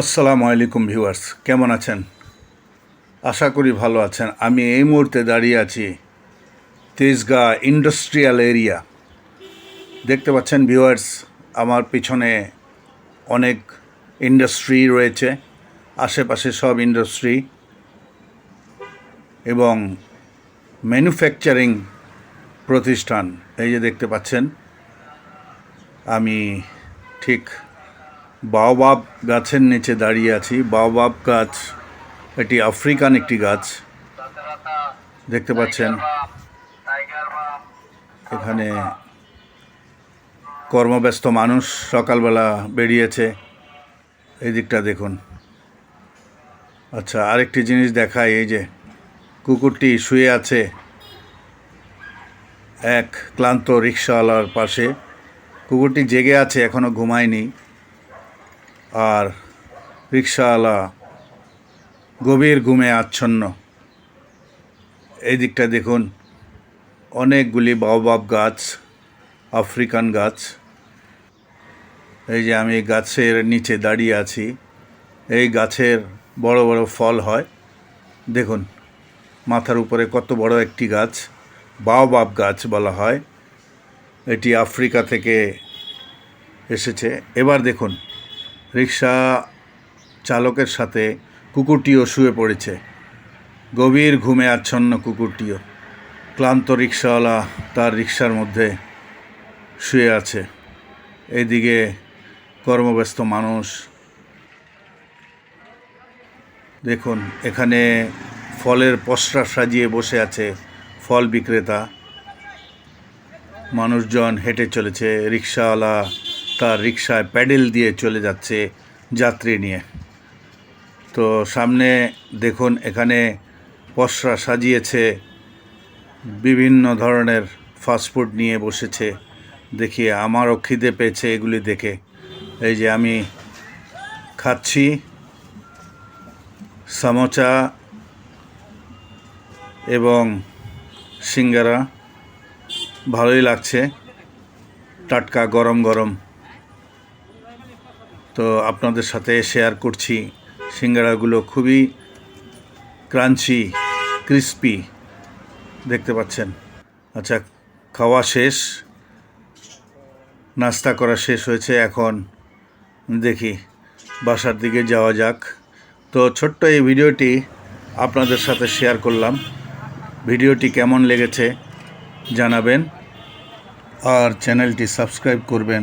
আসসালামু আলাইকুম ভিউয়ার্স, কেমন আছেন? আশা করি ভালো আছেন। আমি এই মুহূর্তে দাঁড়িয়ে আছি তেজগাঁ ইন্ডাস্ট্রিয়াল এরিয়া। দেখতে পাচ্ছেন ভিউয়ার্স, আমার পিছনে অনেক ইন্ডাস্ট্রি রয়েছে, আশেপাশে সব ইন্ডাস্ট্রি এবং ম্যানুফ্যাকচারিং প্রতিষ্ঠান। এই যে দেখতে পাচ্ছেন, আমি ঠিক বাওবাব গাছের নিচে দাঁড়িয়ে আছি। বাওবাব গাছ, এটি আফ্রিকান একটি গাছ। দেখতে পাচ্ছেন, এখানে কর্মব্যস্ত মানুষ সকালবেলা বেরিয়েছে। এই দিকটা দেখুন। আচ্ছা আরেকটি জিনিস দেখাই, এই যে কুকুরটি শুয়ে আছে এক ক্লান্ত রিক্সাওয়ালার পাশে। কুকুরটি জেগে আছে, এখনও ঘুমায়নি। আর রিক্সাওয়ালা গভীর ঘুমে আচ্ছন্ন। এই দিকটা দেখুন অনেকগুলি বাওবাব গাছ, আফ্রিকান গাছ। এই যে আমি গাছের নিচে দাঁড়িয়ে আছি, এই গাছের বড় বড় ফল হয়। দেখুন, মাথার উপরে কত বড় একটি গাছ, বাওবাব গাছ বলা হয়। এটি আফ্রিকা থেকে এসেছে। এবার দেখুন রিক্সা চালকের সাথে কুকুরটিও শুয়ে পড়েছে। গভীর ঘুমে আচ্ছন্ন কুকুরটিও। ক্লান্ত রিক্সাওয়ালা তার রিক্সার মধ্যে শুয়ে আছে। এদিকে কর্মব্যস্ত মানুষ। দেখুন, এখানে ফলের পসরা সাজিয়ে বসে আছে ফল বিক্রেতা। মানুষজন হেঁটে চলেছে। রিক্সাওয়ালা তার রিক্সায় প্যাডেল দিয়ে চলে যাচ্ছে যাত্রী নিয়ে। তো সামনে দেখুন, এখানে পসরা সাজিয়েছে, বিভিন্ন ধরনের ফাস্টফুড নিয়ে বসেছে। দেখি আমারও খিদে পেয়েছে এগুলি দেখে। এই যে আমি খাচ্ছি সামোচা এবং সিঙ্গারা। ভালোই লাগছে। টাটকা গরম গরম। তো আপনাদের সাথে শেয়ার করছি। সিঙ্গারাগুলো খুবই ক্রাঞ্চি ক্রিস্পি দেখতে পাচ্ছেন। আচ্ছা খাওয়া শেষ। নাস্তা করা শেষ হয়েছে এখন। দেখি, বাসার দিকে যাওয়া যাক। তো ছোট্ট এই ভিডিওটি আপনাদের সাথে শেয়ার করলাম। ভিডিওটি কেমন লেগেছে জানাবেন। আর চ্যানেলটি সাবস্ক্রাইব করবেন।